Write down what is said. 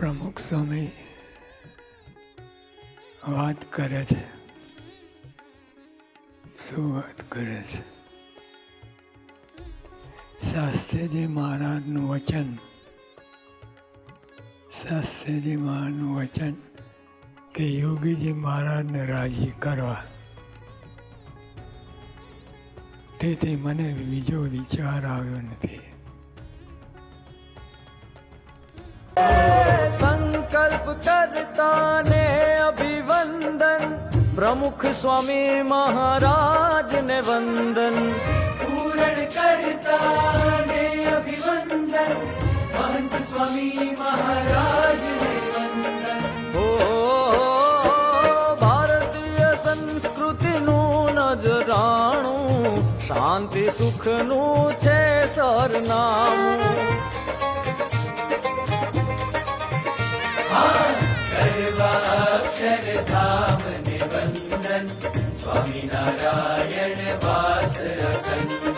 પ્રમુખ સ્વામી વાત કરે છે. શું વાત કરે છે? શાસ્ત્રીજી મહારાજનું વચન, શાસ્ત્રીજી મહારાજનું વચન કે યોગીજી મહારાજને રાજી કરવા. તેથી મને બીજો વિચાર આવ્યો નથી. પ્રમુખ સ્વામી મહારાજ ને વંદન. પૂરણ કરતા ને અભિવંદન. મહંત સ્વામી મહારાજ ને વંદન. હો ભારતીય સંસ્કૃતિનું નજરાણું. શાંતિ સુખનું છે સરનામું. चरबन्दवामीनारायण पात्र